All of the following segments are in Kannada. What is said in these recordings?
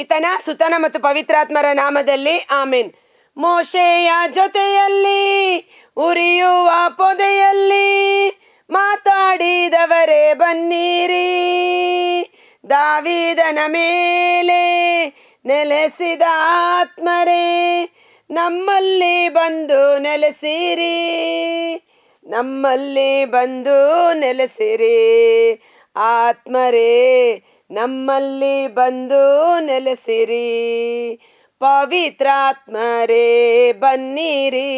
ಪಿತನ, ಸುತನ ಮತ್ತು ಪವಿತ್ರಾತ್ಮರ ನಾಮದಲ್ಲಿ ಆಮೇನ್. ಮೋಶೆಯ ಜೊತೆಯಲ್ಲಿ, ಉರಿಯುವ ಪೊದೆಯಲ್ಲಿ ಮಾತಾಡಿದವರೇ ಬನ್ನಿರಿ. ದಾವಿದನ ಮೇಲೆ ನೆಲೆಸಿದ ಆತ್ಮರೇ, ನಮ್ಮಲ್ಲಿ ಬಂದು ನೆಲೆಸಿರಿ. ನಮ್ಮಲ್ಲಿ ಬಂದು ನೆಲೆಸಿರಿ. ಆತ್ಮರೇ ನಮ್ಮಲ್ಲಿ ಬಂದು ನೆಲೆಸಿರಿ. ಪವಿತ್ರಾತ್ಮರೇ, ಬನ್ನಿರಿ.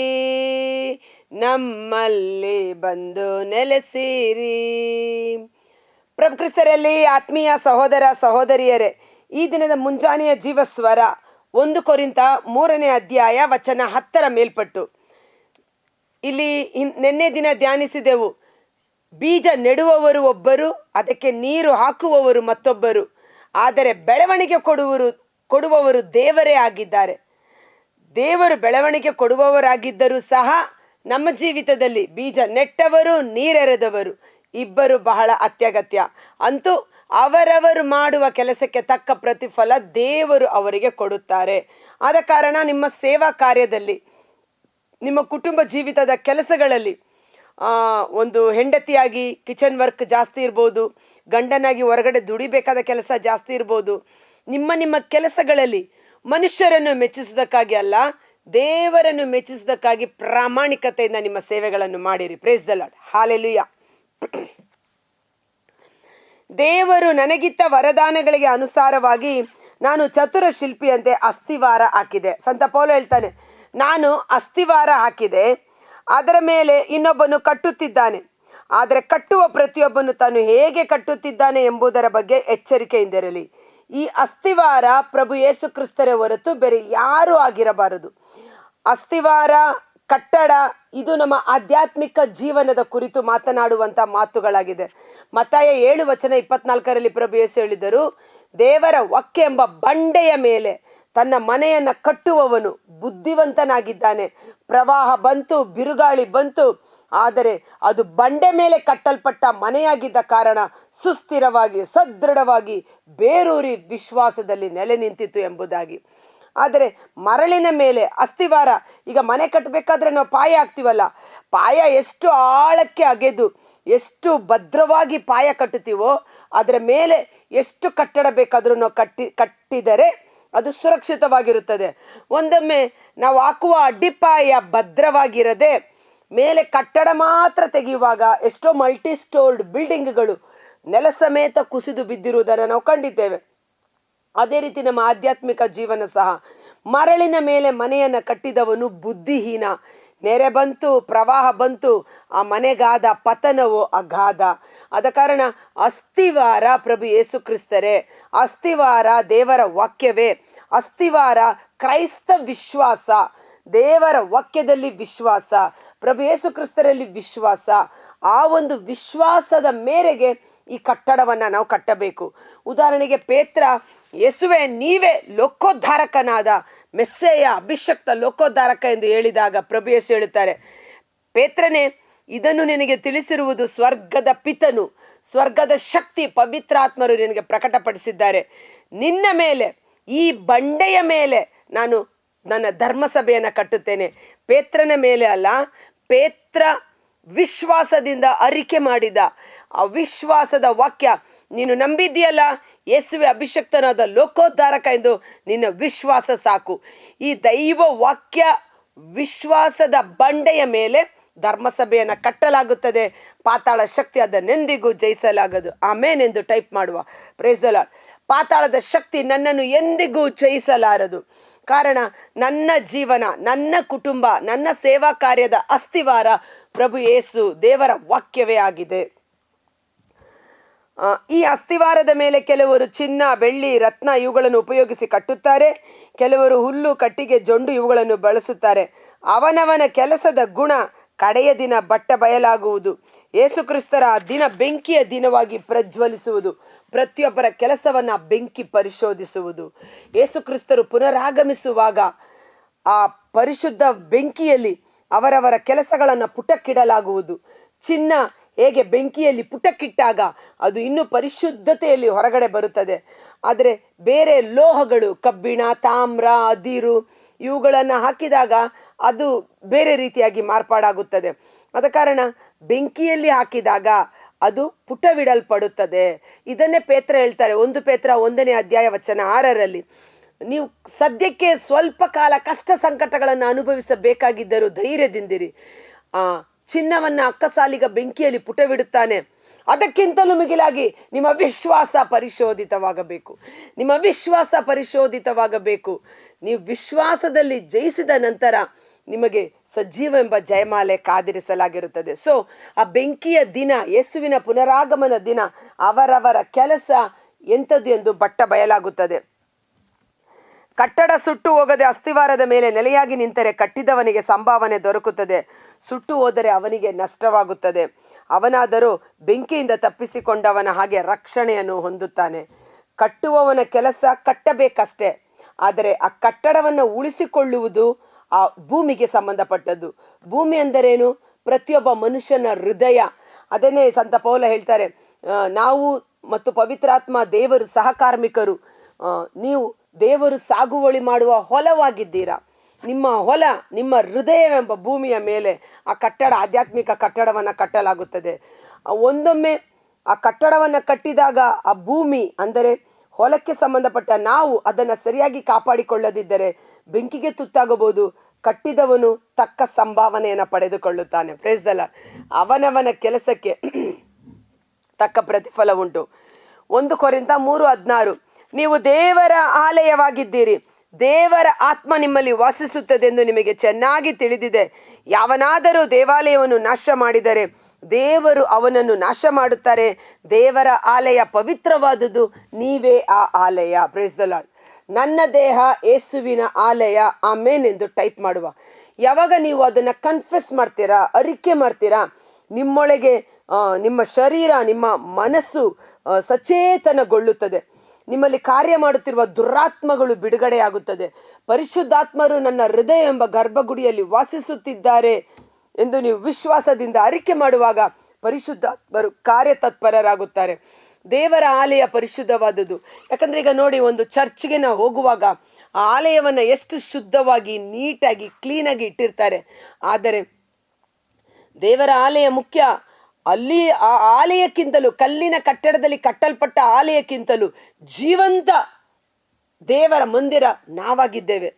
ನಮ್ಮಲ್ಲಿ ಬಂದು ನೆಲೆಸಿರಿ. ಪ್ರಭು ಕ್ರಿಸ್ತರಲ್ಲಿ ಆತ್ಮೀಯ ಸಹೋದರ ಸಹೋದರಿಯರೇ, ಈ ದಿನದ ಮುಂಜಾನೆಯ ಜೀವಸ್ವರ, ಒಂದು ಕೊರಿಂತ ಮೂರನೇ ಅಧ್ಯಾಯ ವಚನ ಹತ್ತರ ಮೇಲ್ಪಟ್ಟು. ಇಲ್ಲಿ ನಿನ್ನೆ ದಿನ ಧ್ಯಾನಿಸಿದೆವು. ಬೀಜ ನೆಡುವವರು ಒಬ್ಬರು, ಅದಕ್ಕೆ ನೀರು ಹಾಕುವವರು ಮತ್ತೊಬ್ಬರು. ಆದರೆ ಬೆಳವಣಿಗೆ ಕೊಡುವರು, ಕೊಡುವವರು ದೇವರೇ ಆಗಿದ್ದಾರೆ. ದೇವರು ಬೆಳವಣಿಗೆ ಕೊಡುವವರಾಗಿದ್ದರೂ ಸಹ ನಮ್ಮ ಜೀವಿತದಲ್ಲಿ ಬೀಜ ನೆಟ್ಟವರು, ನೀರೆರೆದವರು. ಇಬ್ಬರು ಬಹಳ ಅತ್ಯಗತ್ಯ. ಅಂತೂ ಅವರವರು ಮಾಡುವ ಕೆಲಸಕ್ಕೆ ತಕ್ಕ ಪ್ರತಿಫಲ ದೇವರು ಅವರಿಗೆ ಕೊಡುತ್ತಾರೆ. ಆದ ಕಾರಣ ನಿಮ್ಮ ಸೇವಾ ಕಾರ್ಯದಲ್ಲಿ, ನಿಮ್ಮ ಕುಟುಂಬ ಜೀವಿತದ ಕೆಲಸಗಳಲ್ಲಿ ಒಂದು ಹೆಂಡತಿಯಾಗಿ ಕಿಚನ್ ವರ್ಕ್ ಜಾಸ್ತಿ ಇರ್ಬೋದು, ಗಂಡನಾಗಿ ಹೊರಗಡೆ ದುಡಿಬೇಕಾದ ಕೆಲಸ ಜಾಸ್ತಿ ಇರ್ಬೋದು, ನಿಮ್ಮ ನಿಮ್ಮ ಕೆಲಸಗಳಲ್ಲಿ ಮನುಷ್ಯರನ್ನು ಮೆಚ್ಚಿಸುವುದಕ್ಕಾಗಿ ಅಲ್ಲ, ದೇವರನ್ನು ಮೆಚ್ಚಿಸೋದಕ್ಕಾಗಿ ಪ್ರಾಮಾಣಿಕತೆಯಿಂದ ನಿಮ್ಮ ಸೇವೆಗಳನ್ನು ಮಾಡಿರಿ. ಪ್ರೇಸ್ ದ ಲಾರ್ಡ್ ಹಾಲೆಲುಯ್ಯ ದೇವರು ನನಗಿತ್ತ ವರದಾನಗಳಿಗೆ ಅನುಸಾರವಾಗಿ ನಾನು ಚತುರ ಶಿಲ್ಪಿಯಂತೆ ಅಸ್ಥಿವಾರ ಹಾಕಿದೆ. ಸಂತ ಪೌಲ ಹೇಳ್ತಾನೆ, ನಾನು ಅಸ್ಥಿವಾರ ಹಾಕಿದೆ ಅದರ ಮೇಲೆ ಇನ್ನೊಬ್ಬನು ಕಟ್ಟುತ್ತಿದ್ದಾನೆ. ಆದರೆ ಕಟ್ಟುವ ಪ್ರತಿಯೊಬ್ಬನು ತಾನು ಹೇಗೆ ಕಟ್ಟುತ್ತಿದ್ದಾನೆ ಎಂಬುದರ ಬಗ್ಗೆ ಎಚ್ಚರಿಕೆಯಿಂದಿರಲಿ. ಈ ಅಸ್ಥಿವಾರ ಪ್ರಭು ಯೇಸು ಕ್ರಿಸ್ತರೇ ಹೊರತು ಬೇರೆ ಯಾರೂ ಆಗಿರಬಾರದು. ಅಸ್ಥಿವಾರ ಕಟ್ಟಡ, ಇದು ನಮ್ಮ ಆಧ್ಯಾತ್ಮಿಕ ಜೀವನದ ಕುರಿತು ಮಾತನಾಡುವಂಥ ಮಾತುಗಳಾಗಿದೆ. ಮತ್ತಾಯ ಏಳು ವಚನ ಇಪ್ಪತ್ನಾಲ್ಕರಲ್ಲಿ ಪ್ರಭು ಯೇಸು ಹೇಳಿದರು, ದೇವರ ಒಕ್ಕೆ ಎಂಬ ಬಂಡೆಯ ಮೇಲೆ ತನ್ನ ಮನೆಯನ್ನ ಕಟ್ಟುವವನು ಬುದ್ಧಿವಂತನಾಗಿದ್ದಾನೆ. ಪ್ರವಾಹ ಬಂತು, ಬಿರುಗಾಳಿ ಬಂತು. ಆದರೆ ಅದು ಬಂಡೆ ಮೇಲೆ ಕಟ್ಟಲ್ಪಟ್ಟ ಮನೆಯಾಗಿದ್ದ ಕಾರಣ ಸುಸ್ಥಿರವಾಗಿ, ಸದೃಢವಾಗಿ ಬೇರೂರಿ ವಿಶ್ವಾಸದಲ್ಲಿ ನೆಲೆ ನಿಂತಿತು ಎಂಬುದಾಗಿ. ಆದರೆ ಮರಳಿನ ಮೇಲೆ ಅಸ್ಥಿವಾರ ಈಗ ಮನೆ ಕಟ್ಟಬೇಕಾದ್ರೆ ನಾವು ಪಾಯ ಹಾಕ್ತೀವಲ್ಲ? ಪಾಯ ಎಷ್ಟು ಆಳಕ್ಕೆ ಅಗೆದು, ಎಷ್ಟು ಭದ್ರವಾಗಿ ಪಾಯ ಕಟ್ಟುತ್ತೀವೋ, ಅದರ ಮೇಲೆ ಎಷ್ಟು ಕಟ್ಟಡ ಬೇಕಾದರೂ ನಾವು ಕಟ್ಟಿ, ಕಟ್ಟಿದರೆ ಅದು ಸುರಕ್ಷಿತವಾಗಿರುತ್ತದೆ. ಒಂದೊಮ್ಮೆ ನಾವು ಹಾಕುವ ಅಡ್ಡಿಪಾಯ ಭದ್ರವಾಗಿರದೆ ಮೇಲೆ ಕಟ್ಟಡ ಮಾತ್ರ ತೆಗೆಯುವಾಗ ಎಷ್ಟೋ ಮಲ್ಟಿ ಸ್ಟೋರ್ಡ್ ಬಿಲ್ಡಿಂಗ್ಗಳು ನೆಲ ಸಮೇತ ಕುಸಿದು ಬಿದ್ದಿರುವುದನ್ನು ನಾವು ಕಂಡಿದ್ದೇವೆ. ಅದೇ ರೀತಿ ನಮ್ಮ ಆಧ್ಯಾತ್ಮಿಕ ಜೀವನ ಸಹ ಮರಳಿನ ಮೇಲೆ ಮನೆಯನ್ನು ಕಟ್ಟಿದವನು ಬುದ್ಧಿಹೀನ. ನೆರೆ ಬಂತು, ಪ್ರವಾಹ ಬಂತು, ಆ ಮನೆಗಾದ ಪತನವು ಅಗಾಧ. ಆದ ಕಾರಣ ಅಸ್ಥಿವಾರ ಪ್ರಭು ಯೇಸು ಕ್ರಿಸ್ತರೇ ಅಸ್ಥಿವಾರ ದೇವರ ವಾಕ್ಯವೇ ಅಸ್ಥಿವಾರ ಕ್ರೈಸ್ತ ವಿಶ್ವಾಸ, ದೇವರ ವಾಕ್ಯದಲ್ಲಿ ವಿಶ್ವಾಸ, ಪ್ರಭು ಯೇಸು ಕ್ರಿಸ್ತರಲ್ಲಿ ವಿಶ್ವಾಸ, ಆ ಒಂದು ವಿಶ್ವಾಸದ ಮೇರೆಗೆ ಈ ಕಟ್ಟಡವನ್ನು ನಾವು ಕಟ್ಟಬೇಕು. ಉದಾಹರಣೆಗೆ ಪೇತ್ರ, ಯೇಸುವೆ, ನೀವೇ ಲೋಕೋದ್ಧಾರಕನಾದ, ಮೆಸ್ಸೆಯ ಅಭಿಷಕ್ತ ಲೋಕೋದ್ಧಾರಕ ಎಂದು ಹೇಳಿದಾಗ ಪ್ರಭು ಯೇಸು ಹೇಳುತ್ತಾರೆ, ಪೇತ್ರನೇ ಇದನ್ನು ನಿನಗೆ ತಿಳಿಸಿರುವುದು ಸ್ವರ್ಗದ ಪಿತನು, ಸ್ವರ್ಗದ ಶಕ್ತಿ ಪವಿತ್ರಾತ್ಮರು ನಿನಗೆ ಪ್ರಕಟಪಡಿಸಿದ್ದಾರೆ. ನಿನ್ನ ಮೇಲೆ, ಈ ಬಂಡೆಯ ಮೇಲೆ ನಾನು ನನ್ನ ಧರ್ಮಸಭೆಯನ್ನು ಕಟ್ಟುತ್ತೇನೆ. ಪೇತ್ರನ ಮೇಲೆ ಅಲ್ಲ, ಪೇತ್ರ ವಿಶ್ವಾಸದಿಂದ ಅರಿಕೆ ಮಾಡಿದ ಆ ವಿಶ್ವಾಸದ ವಾಕ್ಯ. ನೀನು ನಂಬಿದ್ದೀಯಲ್ಲ? ಯೇಸುವೆ ಅಭಿಷಕ್ತನಾದ ಲೋಕೋದ್ಧಾರಕ ಎಂದು ನಿನ್ನ ವಿಶ್ವಾಸ ಸಾಕು. ಈ ದೈವ ವಾಕ್ಯ ವಿಶ್ವಾಸದ ಬಂಡೆಯ ಮೇಲೆ ಧರ್ಮಸಭೆಯನ್ನು ಕಟ್ಟಲಾಗುತ್ತದೆ. ಪಾತಾಳ ಶಕ್ತಿ ಅದನ್ನೆಂದಿಗೂ ಜಯಿಸಲಾಗದು. ಆಮೇನೆಂದು ಟೈಪ್ ಮಾಡುವ. ಪ್ರೇಸ್ದಲ ಪಾತಾಳದ ಶಕ್ತಿ ನನ್ನನ್ನು ಎಂದಿಗೂ ಜಯಿಸಲಾರದು. ಕಾರಣ ನನ್ನ ಜೀವನ, ನನ್ನ ಕುಟುಂಬ, ನನ್ನ ಸೇವಾ ಕಾರ್ಯದ ಅಸ್ಥಿವಾರ ಪ್ರಭು ಯೇಸು ದೇವರ ವಾಕ್ಯವೇ ಆಗಿದೆ. ಈ ಅಸ್ಥಿವಾರದ ಮೇಲೆ ಕೆಲವರು ಚಿನ್ನ, ಬೆಳ್ಳಿ, ರತ್ನ ಇವುಗಳನ್ನು ಉಪಯೋಗಿಸಿ ಕಟ್ಟುತ್ತಾರೆ. ಕೆಲವರು ಹುಲ್ಲು, ಕಟ್ಟಿಗೆ, ಜೊಂಡು ಇವುಗಳನ್ನು ಬಳಸುತ್ತಾರೆ. ಅವನವನ ಕೆಲಸದ ಗುಣ ಕಡೆಯ ದಿನ ಬಟ್ಟ ಬಯಲಾಗುವುದು. ಯೇಸುಕ್ರಿಸ್ತರ ದಿನ ಬೆಂಕಿಯ ದಿನವಾಗಿ ಪ್ರಜ್ವಲಿಸುವುದು. ಪ್ರತಿಯೊಬ್ಬರ ಕೆಲಸವನ್ನು ಬೆಂಕಿ ಪರಿಶೋಧಿಸುವುದು. ಯೇಸುಕ್ರಿಸ್ತರು ಪುನರಾಗಮಿಸುವಾಗ ಆ ಪರಿಶುದ್ಧ ಬೆಂಕಿಯಲ್ಲಿ ಅವರವರ ಕೆಲಸಗಳನ್ನು ಪುಟಕ್ಕಿಡಲಾಗುವುದು. ಚಿನ್ನ ಹೇಗೆ ಬೆಂಕಿಯಲ್ಲಿ ಪುಟಕ್ಕಿಟ್ಟಾಗ ಅದು ಇನ್ನೂ ಪರಿಶುದ್ಧತೆಯಲ್ಲಿ ಹೊರಗಡೆ ಬರುತ್ತದೆ. ಆದರೆ ಬೇರೆ ಲೋಹಗಳು ಕಬ್ಬಿಣ, ತಾಮ್ರ, ಅದಿರು ಇವುಗಳನ್ನು ಹಾಕಿದಾಗ ಅದು ಬೇರೆ ರೀತಿಯಾಗಿ ಮಾರ್ಪಾಡಾಗುತ್ತದೆ. ಆದ ಕಾರಣ ಬೆಂಕಿಯಲ್ಲಿ ಹಾಕಿದಾಗ ಅದು ಪುಟವಿಡಲ್ಪಡುತ್ತದೆ. ಇದನ್ನೇ ಪೇತ್ರ ಹೇಳ್ತಾರೆ. ಒಂದು ಪೇತ್ರ ಒಂದನೇ ಅಧ್ಯಾಯ ವಚನ ಆರರಲ್ಲಿ, ನೀವು ಸದ್ಯಕ್ಕೆ ಸ್ವಲ್ಪ ಕಾಲ ಕಷ್ಟ ಸಂಕಟಗಳನ್ನು ಅನುಭವಿಸಬೇಕಾಗಿದ್ದರೂ ಧೈರ್ಯದಿಂದಿರಿ. ಚಿನ್ನವನ್ನು ಅಕ್ಕಸಾಲಿಗ ಬೆಂಕಿಯಲ್ಲಿ ಪುಟವಿಡುತ್ತಾನೆ. ಅದಕ್ಕಿಂತಲೂ ಮಿಗಿಲಾಗಿ ನಿಮ್ಮ ವಿಶ್ವಾಸ ಪರಿಶೋಧಿತವಾಗಬೇಕು. ನಿಮ್ಮ ವಿಶ್ವಾಸ ಪರಿಶೋಧಿತವಾಗಬೇಕು. ನೀವು ವಿಶ್ವಾಸದಲ್ಲಿ ಜಯಿಸಿದ ನಂತರ ನಿಮಗೆ ಸಜೀವ ಎಂಬ ಜಯಮಾಲೆ ಕಾದಿರಿಸಲಾಗಿರುತ್ತದೆ. ಸೊ ಆ ಬೆಂಕಿಯ ದಿನ, ಯೇಸುವಿನ ಪುನರಾಗಮನ ದಿನ, ಅವರವರ ಕೆಲಸ ಎಂಥದ್ದು ಎಂದು ಬಟ್ಟ ಬಯಲಾಗುತ್ತದೆ. ಕಟ್ಟಡ ಸುಟ್ಟು ಹೋಗದೆ ಅಸ್ತಿವಾರದ ಮೇಲೆ ನೆಲೆಯಾಗಿ ನಿಂತರೆ ಕಟ್ಟಿದವನಿಗೆ ಸಂಭಾವನೆ ದೊರಕುತ್ತದೆ. ಸುಟ್ಟು ಹೋದರೆ ಅವನಿಗೆ ನಷ್ಟವಾಗುತ್ತದೆ. ಅವನಾದರೂ ಬೆಂಕಿಯಿಂದ ತಪ್ಪಿಸಿಕೊಂಡವನ ಹಾಗೆ ರಕ್ಷಣೆಯನ್ನು ಹೊಂದುತ್ತಾನೆ. ಕಟ್ಟುವವನ ಕೆಲಸ ಕಟ್ಟಬೇಕಷ್ಟೇ. ಆದರೆ ಆ ಕಟ್ಟಡವನ್ನು ಉಳಿಸಿಕೊಳ್ಳುವುದು ಆ ಭೂಮಿಗೆ ಸಂಬಂಧಪಟ್ಟದ್ದು. ಭೂಮಿ ಅಂದರೇನು ಪ್ರತಿಯೊಬ್ಬ ಮನುಷ್ಯನ ಹೃದಯ. ಅದನ್ನೇ ಸಂತ ಪೌಲ ಹೇಳ್ತಾರೆ ನಾವು ಮತ್ತು ಪವಿತ್ರಾತ್ಮ ದೇವರು ಸಹಕಾರ್ಮಿಕರು. ನೀವು ದೇವರು ಸಾಗುವಳಿ ಮಾಡುವ ಹೊಲವಾಗಿದ್ದೀರಾ? ನಿಮ್ಮ ಹೊಲ, ನಿಮ್ಮ ಹೃದಯವೆಂಬ ಭೂಮಿಯ ಮೇಲೆ ಆ ಕಟ್ಟಡ, ಆಧ್ಯಾತ್ಮಿಕ ಕಟ್ಟಡವನ್ನು ಕಟ್ಟಲಾಗುತ್ತದೆ. ಒಂದೊಮ್ಮೆ ಆ ಕಟ್ಟಡವನ್ನು ಕಟ್ಟಿದಾಗ ಆ ಭೂಮಿ, ಅಂದರೆ ಹೊಲಕ್ಕೆ ಸಂಬಂಧಪಟ್ಟ ನಾವು ಅದನ್ನು ಸರಿಯಾಗಿ ಕಾಪಾಡಿಕೊಳ್ಳದಿದ್ದರೆ ಬೆಂಕಿಗೆ ತುತ್ತಾಗಬಹುದು. ಕಟ್ಟಿದವನು ತಕ್ಕ ಸಂಭಾವನೆಯನ್ನು ಪಡೆದುಕೊಳ್ಳುತ್ತಾನೆ. ಪ್ರೇಸ್ದಲ್ಲ ಅವನವನ ಕೆಲಸಕ್ಕೆ ತಕ್ಕ ಪ್ರತಿಫಲ ಉಂಟು. ಒಂದು ಕೊರಿಂದ ಮೂರು ಹದಿನಾರು. ನೀವು ದೇವರ ಆಲಯವಾಗಿದ್ದೀರಿ. ದೇವರ ಆತ್ಮ ನಿಮ್ಮಲ್ಲಿ ವಾಸಿಸುತ್ತದೆ ಎಂದು ನಿಮಗೆ ಚೆನ್ನಾಗಿ ತಿಳಿದಿದೆ. ಯಾವನಾದರೂ ದೇವಾಲಯವನ್ನು ನಾಶ ಮಾಡಿದರೆ, ದೇವರು ಅವನನ್ನು ನಾಶ ಮಾಡುತ್ತಾರೆ. ದೇವರ ಆಲಯ ಪವಿತ್ರವಾದುದು, ನೀವೇ ಆ ಆಲಯ. ಪ್ರೇಸ್ ದ ಲಾರ್ಡ್ ನನ್ನ ದೇಹ ಯೇಸುವಿನ ಆಲಯ. ಆಮೇನ್ ಎಂದು ಟೈಪ್ ಮಾಡುವ. ಯಾವಾಗ ನೀವು ಅದನ್ನು ಕನ್ಫೆಸ್ ಮಾಡ್ತೀರಾ, ಅರಿಕೆ ಮಾಡ್ತೀರಾ, ನಿಮ್ಮೊಳಗೆ ನಿಮ್ಮ ಶರೀರ, ನಿಮ್ಮ ಮನಸ್ಸು ಸಚೇತನಗೊಳ್ಳುತ್ತದೆ. ನಿಮ್ಮಲ್ಲಿ ಕಾರ್ಯ ಮಾಡುತ್ತಿರುವ ದುರಾತ್ಮಗಳು ಬಿಡುಗಡೆಯಾಗುತ್ತದೆ. ಪರಿಶುದ್ಧಾತ್ಮರು ನನ್ನ ಹೃದಯ ಎಂಬ ಗರ್ಭಗುಡಿಯಲ್ಲಿ ವಾಸಿಸುತ್ತಿದ್ದಾರೆ ಎಂದು ನೀವು ವಿಶ್ವಾಸದಿಂದ ಅರಿಕೆ ಮಾಡುವಾಗ ಪರಿಶುದ್ಧಾತ್ಮರು ಕಾರ್ಯತತ್ಪರರಾಗುತ್ತಾರೆ. ದೇವರ ಆಲಯ ಪರಿಶುದ್ಧವಾದದ್ದು. ಯಾಕಂದ್ರೆ ಈಗ ನೋಡಿ ಒಂದು ಚರ್ಚ್ಗೆ ನಾವು ಹೋಗುವಾಗ ಆ ಆಲಯವನ್ನು ಎಷ್ಟು ಶುದ್ಧವಾಗಿ, ನೀಟಾಗಿ, ಕ್ಲೀನಾಗಿ ಇಟ್ಟಿರ್ತಾರೆ. ಆದರೆ ದೇವರ ಆಲಯ ಮುಖ್ಯ. ಅಲ್ಲಿ ಆ ಆಲಯಕ್ಕಿಂತಲೂ, ಕಲ್ಲಿನ ಕಟ್ಟಡದಲ್ಲಿ ಕಟ್ಟಲ್ಪಟ್ಟ ಆಲಯಕ್ಕಿಂತಲೂ ಜೀವಂತ ದೇವರ ಮಂದಿರ ನಾವಾಗಿದ್ದೇವೆ.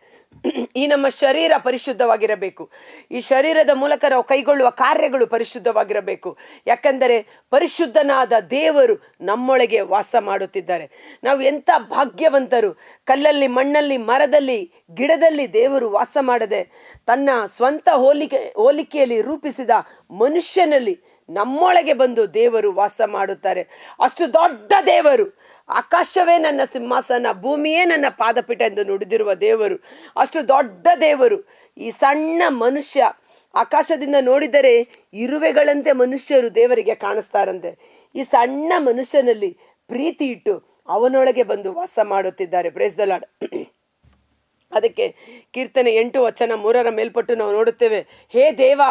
ಈ ನಮ್ಮ ಶರೀರ ಪರಿಶುದ್ಧವಾಗಿರಬೇಕು. ಈ ಶರೀರದ ಮೂಲಕ ನಾವು ಕೈಗೊಳ್ಳುವ ಕಾರ್ಯಗಳು ಪರಿಶುದ್ಧವಾಗಿರಬೇಕು. ಯಾಕಂದರೆ ಪರಿಶುದ್ಧನಾದ ದೇವರು ನಮ್ಮೊಳಗೆ ವಾಸ ಮಾಡುತ್ತಿದ್ದಾರೆ. ನಾವು ಎಂಥ ಭಾಗ್ಯವಂತರು. ಕಲ್ಲಲ್ಲಿ, ಮಣ್ಣಲ್ಲಿ, ಮರದಲ್ಲಿ, ಗಿಡದಲ್ಲಿ ದೇವರು ವಾಸ ಮಾಡದೆ ತನ್ನ ಸ್ವಂತ ಹೋಲಿಕೆ, ಹೋಲಿಕೆಯಲ್ಲಿ ರೂಪಿಸಿದ ಮನುಷ್ಯನಲ್ಲಿ ನಮ್ಮೊಳಗೆ ಬಂದು ದೇವರು ವಾಸ ಮಾಡುತ್ತಾರೆ. ಅಷ್ಟು ದೊಡ್ಡ ದೇವರು. ಆಕಾಶವೇ ನನ್ನ ಸಿಂಹಾಸನ, ಭೂಮಿಯೇ ನನ್ನ ಪಾದಪೀಠ ಎಂದು ನುಡಿದಿರುವ ದೇವರು. ಅಷ್ಟು ದೊಡ್ಡ ದೇವರು. ಈ ಸಣ್ಣ ಮನುಷ್ಯ ಆಕಾಶದಿಂದ ನೋಡಿದರೆ ಇರುವೆಗಳಂತೆ ಮನುಷ್ಯರು ದೇವರಿಗೆ ಕಾಣಿಸ್ತಾರಂತೆ. ಈ ಸಣ್ಣ ಮನುಷ್ಯನಲ್ಲಿ ಪ್ರೀತಿ ಇಟ್ಟು ಅವನೊಳಗೆ ಬಂದು ವಾಸ ಮಾಡುತ್ತಿದ್ದಾರೆ. ಲಾರ್ಡ್ ಅದಕ್ಕೆ ಕೀರ್ತನೆ ಎಂಟು ವಚನ ಮೂರರ ಮೇಲ್ಪಟ್ಟು ನಾವು ನೋಡುತ್ತೇವೆ ಹೇ ದೇವ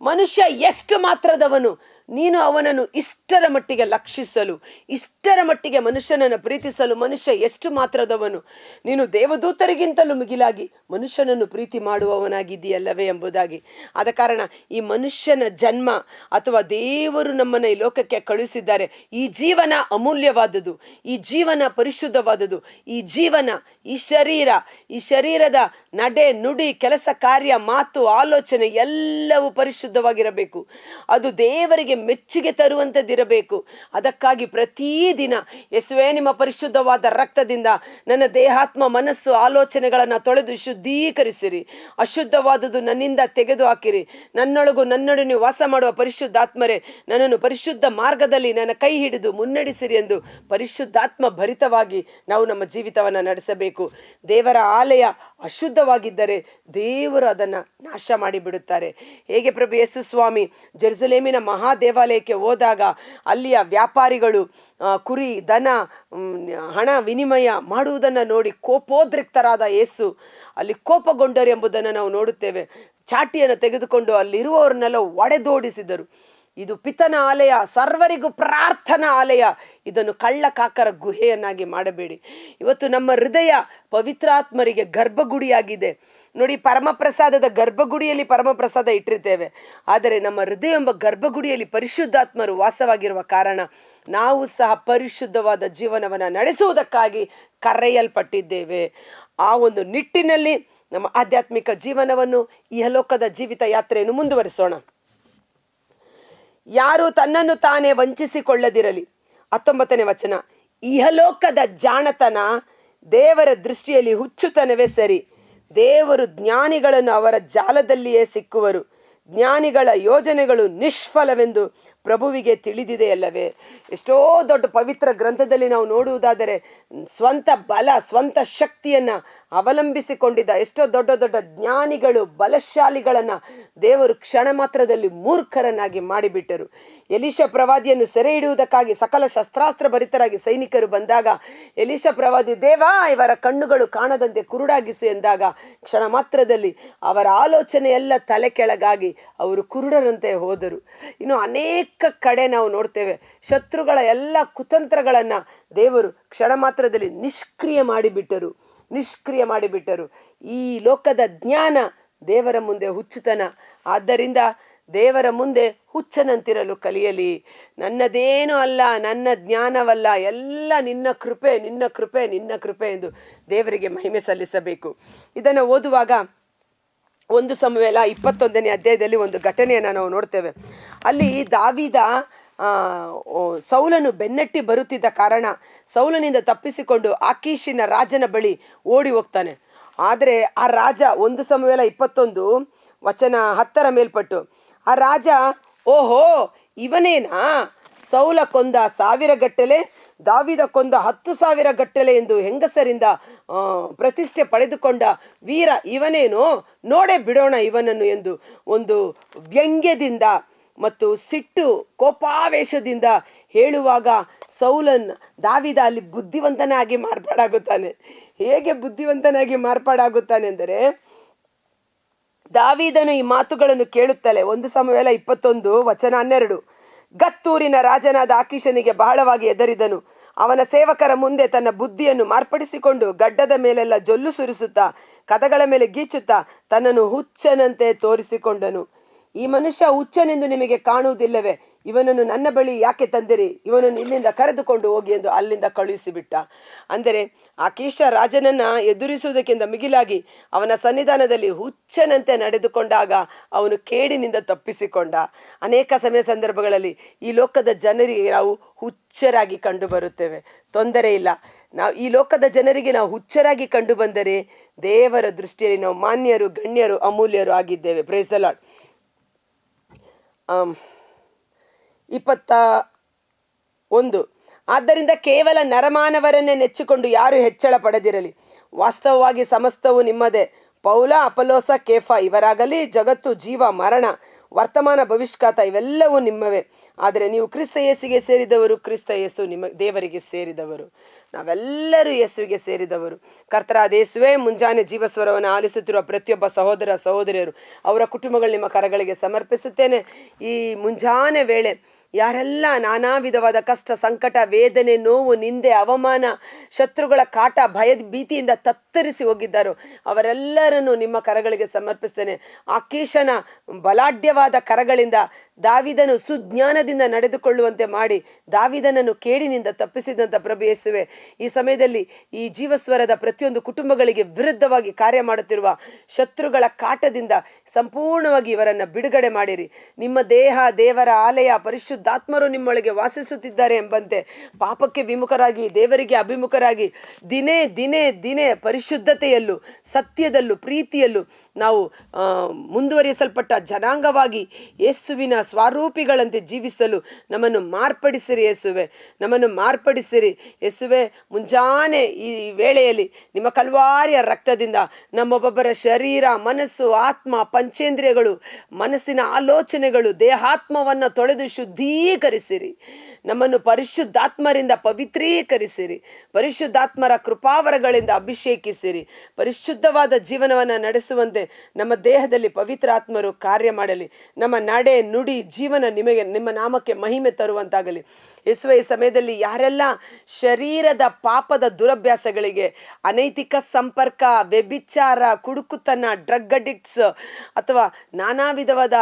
ಮನುಷ್ಯ ಎಷ್ಟು ಮಾತ್ರದವನು? ನೀನು ಅವನನ್ನು ಇಷ್ಟರ ಮಟ್ಟಿಗೆ ಲಕ್ಷಿಸಲು, ಇಷ್ಟರ ಮಟ್ಟಿಗೆ ಮನುಷ್ಯನನ್ನು ಪ್ರೀತಿಸಲು, ಮನುಷ್ಯ ಎಷ್ಟು ಮಾತ್ರದವನು? ನೀನು ದೇವದೂತರಿಗಿಂತಲೂ ಮಿಗಿಲಾಗಿ ಮನುಷ್ಯನನ್ನು ಪ್ರೀತಿ ಮಾಡುವವನಾಗಿದ್ದೀಯಲ್ಲವೇ ಎಂಬುದಾಗಿ. ಆದ ಕಾರಣ ಈ ಮನುಷ್ಯನ ಜನ್ಮ ಅಥವಾ ದೇವರು ನಮ್ಮನ್ನು ಈ ಲೋಕಕ್ಕೆ ಕಳುಹಿಸಿದ್ದಾರೆ, ಈ ಜೀವನ ಅಮೂಲ್ಯವಾದುದು ಈ ಜೀವನ ಪರಿಶುದ್ಧವಾದುದು ಈ ಜೀವನ, ಈ ಶರೀರ, ಈ ಶರೀರದ ನಡೆ, ನುಡಿ, ಕೆಲಸ ಕಾರ್ಯ, ಮಾತು, ಆಲೋಚನೆ ಎಲ್ಲವೂ ಪರಿಶುದ್ಧವಾಗಿರಬೇಕು. ಅದು ದೇವರಿಗೆ ಮೆಚ್ಚುಗೆ ತರುವಂಥದ್ದಿರಬೇಕು. ಅದಕ್ಕಾಗಿ ಪ್ರತಿದಿನ ಯೇಸುವೇ, ನಿಮ್ಮ ಪರಿಶುದ್ಧವಾದ ರಕ್ತದಿಂದ ನನ್ನ ದೇಹಾತ್ಮ ಮನಸ್ಸು ಆಲೋಚನೆಗಳನ್ನು ತೊಳೆದು ಶುದ್ಧೀಕರಿಸಿರಿ. ಅಶುದ್ಧವಾದುದು ನನ್ನಿಂದ ತೆಗೆದು ಹಾಕಿರಿ ನನ್ನೊಳಗು ನನ್ನೊಡನೆ ವಾಸ ಮಾಡುವ ಪರಿಶುದ್ಧಾತ್ಮರೇ, ನನ್ನನ್ನು ಪರಿಶುದ್ಧ ಮಾರ್ಗದಲ್ಲಿ ನನ್ನ ಕೈ ಹಿಡಿದು ಮುನ್ನಡೆಸಿರಿ ಎಂದು ಪರಿಶುದ್ಧಾತ್ಮ ಭರಿತವಾಗಿ ನಾವು ನಮ್ಮ ಜೀವಿತವನ್ನು ನಡೆಸಬೇಕು. ದೇವರ ಆಲಯ ಅಶುದ್ಧವಾಗಿದ್ದರೆ ದೇವರು ಅದನ್ನು ನಾಶ ಮಾಡಿಬಿಡುತ್ತಾರೆ. ಹೇಗೆ ಪ್ರಭು ಯೇಸು ಸ್ವಾಮಿ, ಜೆರುಸಲೇಮಿನ ಮಹಾ ದೇವಾಲಯಕ್ಕೆ ಹೋದಾಗ ಅಲ್ಲಿಯ ವ್ಯಾಪಾರಿಗಳು ಕುರಿ, ದನ ಹಣ ವಿನಿಮಯ ಮಾಡುವುದನ್ನು ನೋಡಿ ಕೋಪೋದ್ರಿಕ್ತರಾದ ಯೇಸು ಅಲ್ಲಿ ಕೋಪಗೊಂಡರು ಎಂಬುದನ್ನು ನಾವು ನೋಡುತ್ತೇವೆ. ಚಾಟಿಯನ್ನು ತೆಗೆದುಕೊಂಡು ಅಲ್ಲಿರುವವರನ್ನೆಲ್ಲ ಒಡೆದೋಡಿಸಿದರು. ಇದು ಪಿತನ ಆಲಯ, ಸರ್ವರಿಗೂ ಪ್ರಾರ್ಥನಾ ಆಲಯ. ಇದನ್ನು ಕಳ್ಳ ಕಾಕರ ಗುಹೆಯನ್ನಾಗಿ ಮಾಡಬೇಡಿ. ಇವತ್ತು ನಮ್ಮ ಹೃದಯ ಪವಿತ್ರಾತ್ಮರಿಗೆ ಗರ್ಭಗುಡಿಯಾಗಿದೆ. ನೋಡಿ, ಪರಮಪ್ರಸಾದದ ಗರ್ಭಗುಡಿಯಲ್ಲಿ ಪರಮಪ್ರಸಾದ ಇಟ್ಟಿರ್ತೇವೆ. ಆದರೆ ನಮ್ಮ ಹೃದಯ ಎಂಬ ಗರ್ಭಗುಡಿಯಲ್ಲಿ ಪರಿಶುದ್ಧಾತ್ಮರು ವಾಸವಾಗಿರುವ ಕಾರಣ ನಾವು ಸಹ ಪರಿಶುದ್ಧವಾದ ಜೀವನವನ್ನು ನಡೆಸುವುದಕ್ಕಾಗಿ ಕರೆಯಲ್ಪಟ್ಟಿದ್ದೇವೆ. ಆ ಒಂದು ನಿಟ್ಟಿನಲ್ಲಿ ನಮ್ಮ ಆಧ್ಯಾತ್ಮಿಕ ಜೀವನವನ್ನು ಇಹಲೋಕದ ಜೀವಿತ ಯಾತ್ರೆಯನ್ನು ಮುಂದುವರಿಸೋಣ. ಯಾರು ತನ್ನನ್ನು ತಾನೇ ವಂಚಿಸಿಕೊಳ್ಳದಿರಲಿ. ಹತ್ತೊಂಬತ್ತನೇ ವಚನ, ಇಹಲೋಕದ ಜಾಣತನ ದೇವರ ದೃಷ್ಟಿಯಲ್ಲಿ ಹುಚ್ಚುತನವೇ ಸರಿ. ದೇವರು ಜ್ಞಾನಿಗಳನ್ನು ಅವರ ಜಾಲದಲ್ಲಿಯೇ ಸಿಕ್ಕುವರು. ಜ್ಞಾನಿಗಳ ಯೋಜನೆಗಳು ನಿಷ್ಫಲವೆಂದು ಪ್ರಭುವಿಗೆ ತಿಳಿದಿದೆಯಲ್ಲವೇ ಎಷ್ಟೋ ದೊಡ್ಡ ಪವಿತ್ರ ಗ್ರಂಥದಲ್ಲಿ ನಾವು ನೋಡುವುದಾದರೆ ಸ್ವಂತ ಬಲ, ಸ್ವಂತ ಶಕ್ತಿಯನ್ನು ಅವಲಂಬಿಸಿಕೊಂಡಿದ್ದ ಎಷ್ಟೋ ದೊಡ್ಡ ದೊಡ್ಡ ಜ್ಞಾನಿಗಳು, ಬಲಶಾಲಿಗಳನ್ನು ದೇವರು ಕ್ಷಣ ಮಾತ್ರದಲ್ಲಿ ಮೂರ್ಖರನ್ನಾಗಿ ಮಾಡಿಬಿಟ್ಟರು. ಎಲಿಶ ಪ್ರವಾದಿಯನ್ನು ಸೆರೆ ಹಿಡಿಯುವುದಕ್ಕಾಗಿ ಸಕಲ ಶಸ್ತ್ರಾಸ್ತ್ರ ಭರಿತರಾಗಿ ಸೈನಿಕರು ಬಂದಾಗ ಎಲಿಶ ಪ್ರವಾದಿ, ದೇವ, ಇವರ ಕಣ್ಣುಗಳು ಕಾಣದಂತೆ ಕುರುಡಾಗಿಸು ಎಂದಾಗ, ಕ್ಷಣ ಮಾತ್ರದಲ್ಲಿ ಅವರ ಆಲೋಚನೆ ಎಲ್ಲ ತಲೆ ಕೆಳಗಾಗಿ ಅವರು ಕುರುಡರಂತೆ ಹೋದರು. ಇನ್ನು ಅನೇಕ ಕಡೆ ನಾವು ನೋಡ್ತೇವೆ, ಶತ್ರುಗಳ ಎಲ್ಲ ಕುತಂತ್ರಗಳನ್ನು ದೇವರು ಕ್ಷಣ ಮಾತ್ರದಲ್ಲಿ ನಿಷ್ಕ್ರಿಯ ಮಾಡಿಬಿಟ್ಟರು. ನಿಷ್ಕ್ರಿಯ ಮಾಡಿಬಿಟ್ಟರು. ಈ ಲೋಕದ ಜ್ಞಾನ ದೇವರ ಮುಂದೆ ಹುಚ್ಚುತನ. ಆದ್ದರಿಂದ ದೇವರ ಮುಂದೆ ಹುಚ್ಚನಂತಿರಲು ಕಲಿಯಲಿ. ನನ್ನದೇನೂ ಅಲ್ಲ, ನನ್ನ ಜ್ಞಾನವಲ್ಲ, ಎಲ್ಲ ನಿನ್ನ ಕೃಪೆ ನಿನ್ನ ಕೃಪೆ ನಿನ್ನ ಕೃಪೆ ಎಂದು ದೇವರಿಗೆ ಮಹಿಮೆ ಸಲ್ಲಿಸಬೇಕು. ಇದನ್ನು ಓದುವಾಗ ಒಂದು ಸಮಯ ಇಪ್ಪತ್ತೊಂದನೇ ಅಧ್ಯಾಯದಲ್ಲಿ ಒಂದು ಘಟನೆಯನ್ನು ನಾವು ನೋಡ್ತೇವೆ. ಅಲ್ಲಿ ದಾವಿದ ಸೌಲನು ಬೆನ್ನಟ್ಟಿ ಬರುತ್ತಿದ್ದ ಕಾರಣ ಸೌಲನಿಂದ ತಪ್ಪಿಸಿಕೊಂಡು ಆಕೀಶಿನ ರಾಜನ ಬಳಿ ಓಡಿ ಹೋಗ್ತಾನೆ. ಆದರೆ ಆ ರಾಜ ಒಂದು ಸಮಯಲ ಇಪ್ಪತ್ತೊಂದು ವಚನ ಹತ್ತರ ಮೇಲ್ಪಟ್ಟು, ಆ ರಾಜ, ಓಹೋ, ಇವನೇನಾ? ಸೌಲ ಕೊಂದ ಸಾವಿರ ಗಟ್ಟಲೆ, ದಾವಿದ ಕೊಂದ ಹತ್ತು ಸಾವಿರ ಗಟ್ಟಲೆ ಎಂದು ಹೆಂಗಸರಿಂದ ಪ್ರತಿಷ್ಠೆ ಪಡೆದುಕೊಂಡ ವೀರ ಇವನೇನು? ನೋಡೇ ಬಿಡೋಣ ಇವನನ್ನು ಎಂದು ಒಂದು ವ್ಯಂಗ್ಯದಿಂದ ಮತ್ತು ಸಿಟ್ಟು ಕೋಪಾವೇಶದಿಂದ ಹೇಳುವಾಗ ಸೌಲನ್ ದಾವಿದ ಅಲ್ಲಿ ಬುದ್ಧಿವಂತನಾಗಿ ಮಾರ್ಪಾಡಾಗುತ್ತಾನೆ. ಹೇಗೆ ಬುದ್ಧಿವಂತನಾಗಿ ಮಾರ್ಪಾಡಾಗುತ್ತಾನೆ ಅಂದರೆ, ದಾವಿದನು ಈ ಮಾತುಗಳನ್ನು ಕೇಳುತ್ತಲೇ ಒಂದು ಸಮವೆಲ್ಲ ಇಪ್ಪತ್ತೊಂದು ವಚನ ಹನ್ನೆರಡು. ಗತ್ತೂರಿನ ರಾಜನಾದ ಆಕೀಶನಿಗೆ ಬಹಳವಾಗಿ ಎದರಿದನು ಅವನ ಸೇವಕರ ಮುಂದೆ ತನ್ನ ಬುದ್ಧಿಯನ್ನು ಮಾರ್ಪಡಿಸಿಕೊಂಡು ಗಡ್ಡದ ಮೇಲೆಲ್ಲ ಜೊಲ್ಲು ಸುರಿಸುತ್ತಾ, ಕದಗಳ ಮೇಲೆ ಗೀಚುತ್ತಾ ತನ್ನನ್ನು ಹುಚ್ಚನಂತೆ ತೋರಿಸಿಕೊಂಡನು. ಈ ಮನುಷ್ಯ ಹುಚ್ಚನೆಂದು ನಿಮಗೆ ಕಾಣುವುದಿಲ್ಲವೇ? ಇವನನ್ನು ನನ್ನ ಬಳಿ ಯಾಕೆ ತಂದಿರಿ? ಇವನನ್ನು ಇಲ್ಲಿಂದ ಕರೆದುಕೊಂಡು ಹೋಗಿ ಎಂದು ಅಲ್ಲಿಂದ ಕಳುಹಿಸಿಬಿಟ್ಟ. ಅಂದರೆ ಆ ಕೀಶ ರಾಜನನ್ನ ಎದುರಿಸುವುದಕ್ಕಿಂತ ಮಿಗಿಲಾಗಿ ಅವನ ಸನ್ನಿಧಾನದಲ್ಲಿ ಹುಚ್ಚನಂತೆ ನಡೆದುಕೊಂಡಾಗ ಅವನು ಕೇಡಿನಿಂದ ತಪ್ಪಿಸಿಕೊಂಡ. ಅನೇಕ ಸಮಯ ಸಂದರ್ಭಗಳಲ್ಲಿ ಈ ಲೋಕದ ಜನರಿಗೆ ನಾವು ಹುಚ್ಚರಾಗಿ ಕಂಡು ಬರುತ್ತೇವೆ. ತೊಂದರೆ ಇಲ್ಲ. ನಾವು ಈ ಲೋಕದ ಜನರಿಗೆ ನಾವು ಹುಚ್ಚರಾಗಿ ಕಂಡು ಬಂದರೆ ದೇವರ ದೃಷ್ಟಿಯಲ್ಲಿ ನಾವು ಮಾನ್ಯರು ಗಣ್ಯರು ಅಮೂಲ್ಯರು ಆಗಿದ್ದೇವೆ. ಪ್ರೈಸ್ ದ ಆಮ್, ಇಪ್ಪತ್ತ ಒಂದು ಆದ್ದರಿಂದ ಕೇವಲ ನರಮಾನವರನ್ನೇ ನೆಚ್ಚಿಕೊಂಡು ಯಾರು ಹೆಚ್ಚಳ ಪಡೆದಿರಲಿ? ವಾಸ್ತವವಾಗಿ ಸಮಸ್ತವು ನಿಮ್ಮದೇ. ಪೌಲ, ಅಪಲೋಸ, ಕೇಫ ಇವರಾಗಲಿ, ಜಗತ್ತು, ಜೀವ, ಮರಣ, ವರ್ತಮಾನ ಭವಿಷ್ಕಾತ ಇವೆಲ್ಲವೂ ನಿಮ್ಮವೇ. ಆದರೆ ನೀವು ಕ್ರಿಸ್ತ ಸೇರಿದವರು ಕ್ರಿಸ್ತ ಯೇಸು ನಿಮ್ಮ ದೇವರಿಗೆ ಸೇರಿದವರು. ನಾವೆಲ್ಲರೂ ಯೇಸುವಿಗೆ ಸೇರಿದವರು. ಕರ್ತರಾದ ಯೇಸುವೆ, ಮುಂಜಾನೆ ಜೀವಸ್ವರವನ್ನು ಆಲಿಸುತ್ತಿರುವ ಪ್ರತಿಯೊಬ್ಬ ಸಹೋದರ ಸಹೋದರಿಯರು, ಅವರ ಕುಟುಂಬಗಳು ನಿಮ್ಮ ಕರಗಳಿಗೆ ಸಮರ್ಪಿಸುತ್ತೇನೆ. ಈ ಮುಂಜಾನೆ ವೇಳೆ ಯಾರೆಲ್ಲ ನಾನಾ ವಿಧವಾದ ಕಷ್ಟ, ಸಂಕಟ, ವೇದನೆ, ನೋವು, ನಿಂದೆ, ಅವಮಾನ, ಶತ್ರುಗಳ ಕಾಟ, ಭಯದ ಭೀತಿಯಿಂದ ತತ್ತರಿಸಿ ಹೋಗಿದ್ದಾರೋ, ಅವರೆಲ್ಲರನ್ನು ನಿಮ್ಮ ಕರಗಳಿಗೆ ಸಮರ್ಪಿಸ್ತೇನೆ ಆಕೀಶನ ಬಲಾಢ್ಯವಾದ ಕರಗಳಿಂದ ದಾವಿದನು ಸುಜ್ಞಾನದಿಂದ ನಡೆದುಕೊಳ್ಳುವಂತೆ ಮಾಡಿ ದಾವಿದನನ್ನು ಕೇಡಿನಿಂದ ತಪ್ಪಿಸಿದಂಥ ಪ್ರಭು ಯೇಸುವೆ. ಈ ಸಮಯದಲ್ಲಿ ಈ ಜೀವಸ್ವರದ ಪ್ರತಿಯೊಂದು ಕುಟುಂಬಗಳಿಗೆ ವಿರುದ್ಧವಾಗಿ ಕಾರ್ಯ ಮಾಡುತ್ತಿರುವ ಶತ್ರುಗಳ ಕಾಟದಿಂದ ಸಂಪೂರ್ಣವಾಗಿ ಇವರನ್ನು ಬಿಡುಗಡೆ ಮಾಡಿರಿ. ನಿಮ್ಮ ದೇಹ, ದೇವರ ಆಲಯ, ಪರಿಶುದ್ಧಾತ್ಮರು ನಿಮ್ಮೊಳಗೆ ವಾಸಿಸುತ್ತಿದ್ದಾರೆ ಎಂಬಂತೆ ಪಾಪಕ್ಕೆ ವಿಮುಖರಾಗಿ, ದೇವರಿಗೆ ಅಭಿಮುಖರಾಗಿ ದಿನೇ ದಿನೇ ದಿನೇ ಪರಿಶುದ್ಧತೆಯಲ್ಲೂ, ಸತ್ಯದಲ್ಲೂ, ಪ್ರೀತಿಯಲ್ಲೂ ನಾವು ಮುಂದುವರಿಸಲ್ಪಟ್ಟ ಜನಾಂಗವಾಗಿ ಯೇಸುವಿನ ಸ್ವಾರೂಪಿಗಳಂತೆ ಜೀವಿಸಲು ನಮ್ಮನ್ನು ಮಾರ್ಪಡಿಸಿರಿ ಯೇಸುವೆ. ನಮ್ಮನ್ನು ಮಾರ್ಪಡಿಸಿರಿ ಯೇಸುವೆ. ಮುಂಜಾನೆ ಈ ವೇಳೆಯಲ್ಲಿ ನಿಮ್ಮ ಕಲ್ವಾರಿಯ ರಕ್ತದಿಂದ ನಮ್ಮೊಬ್ಬೊಬ್ಬರ ಶರೀರ, ಮನಸ್ಸು, ಆತ್ಮ, ಪಂಚೇಂದ್ರಿಯಗಳು, ಮನಸ್ಸಿನ ಆಲೋಚನೆಗಳು, ದೇಹಾತ್ಮವನ್ನು ತೊಳೆದು ಶುದ್ಧೀಕರಿಸಿರಿ. ನಮ್ಮನ್ನು ಪರಿಶುದ್ಧಾತ್ಮರಿಂದ ಪವಿತ್ರೀಕರಿಸಿರಿ. ಪರಿಶುದ್ಧಾತ್ಮರ ಕೃಪಾವರಗಳಿಂದ ಅಭಿಷೇಕಿಸಿರಿ. ಪರಿಶುದ್ಧವಾದ ಜೀವನವನ್ನು ನಡೆಸುವಂತೆ ನಮ್ಮ ದೇಹದಲ್ಲಿ ಪವಿತ್ರ ಆತ್ಮರು ಕಾರ್ಯ ಮಾಡಲಿ. ನಮ್ಮ ನಡೆ ನುಡಿ ಜೀವನ ನಿಮಗೆ, ನಿಮ್ಮ ನಾಮಕ್ಕೆ ಮಹಿಮೆ ತರುವಂತಾಗಲಿ. ಯೇಸುವೆ, ಈ ಸಮಯದಲ್ಲಿ ಯಾರೆಲ್ಲ ಶರೀರದ ಪಾಪದ ದುರಭ್ಯಾಸಗಳಿಗೆ ಅನೈತಿಕ ಸಂಪರ್ಕ, ವ್ಯಭಿಚಾರ, ಕುಡುಕುತನ, ಡ್ರಗ್ ಅಡಿಕ್ಟ್ಸ್ ಅಥವಾ ನಾನಾ ವಿಧವಾದ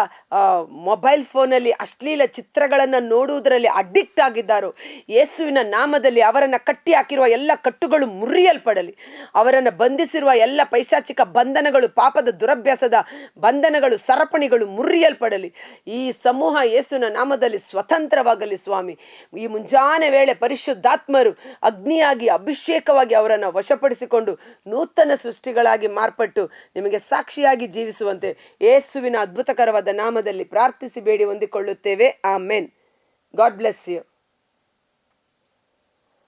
ಮೊಬೈಲ್ ಫೋನಲ್ಲಿ ಅಶ್ಲೀಲ ಚಿತ್ರಗಳನ್ನು ನೋಡುವುದರಲ್ಲಿ ಅಡಿಕ್ಟ್ ಆಗಿದ್ದಾರೋ, ಯೇಸುವಿನ ನಾಮದಲ್ಲಿ ಅವರನ್ನು ಕಟ್ಟಿ ಹಾಕಿರುವ ಎಲ್ಲ ಕಟ್ಟುಗಳು ಮುರಿಯಲ್ಪಡಲಿ. ಅವರನ್ನು ಬಂಧಿಸಿರುವ ಎಲ್ಲ ಪೈಶಾಚಿಕ ಬಂಧನಗಳು, ಪಾಪದ ದುರಭ್ಯಾಸದ ಬಂಧನಗಳು, ಸರಪಣಿಗಳು ಮುರಿಯಲ್ಪಡಲಿ. ಈ ಸಮೂಹ ಯೇಸುವಿನ ನಾಮದಲ್ಲಿ ಸ್ವತಂತ್ರವಾಗಲಿ ಸ್ವಾಮಿ. ಈ ಮುಂಜಾನೆ ವೇಳೆ ಪರಿಶುದ್ಧಾತ್ಮರು ಅಗ್ನಿಯಾಗಿ ಅಭಿಷೇಕವಾಗಿ ಅವರನ್ನು ವಶಪಡಿಸಿಕೊಂಡು ನೂತನ ಸೃಷ್ಟಿಗಳಾಗಿ ಮಾರ್ಪಟ್ಟು ನಿಮಗೆ ಸಾಕ್ಷಿಯಾಗಿ ಜೀವಿಸುವಂತೆ ಯೇಸುವಿನ ಅದ್ಭುತಕರವಾದ ನಾಮದಲ್ಲಿ ಪ್ರಾರ್ಥಿಸಿ ಬೇಡಿ ಹೊಂದಿಕೊಳ್ಳುತ್ತೇವೆ. ಆ ಮೆನ್ ಗಾಡ್ ಬ್ಲೆಸ್ ಯು.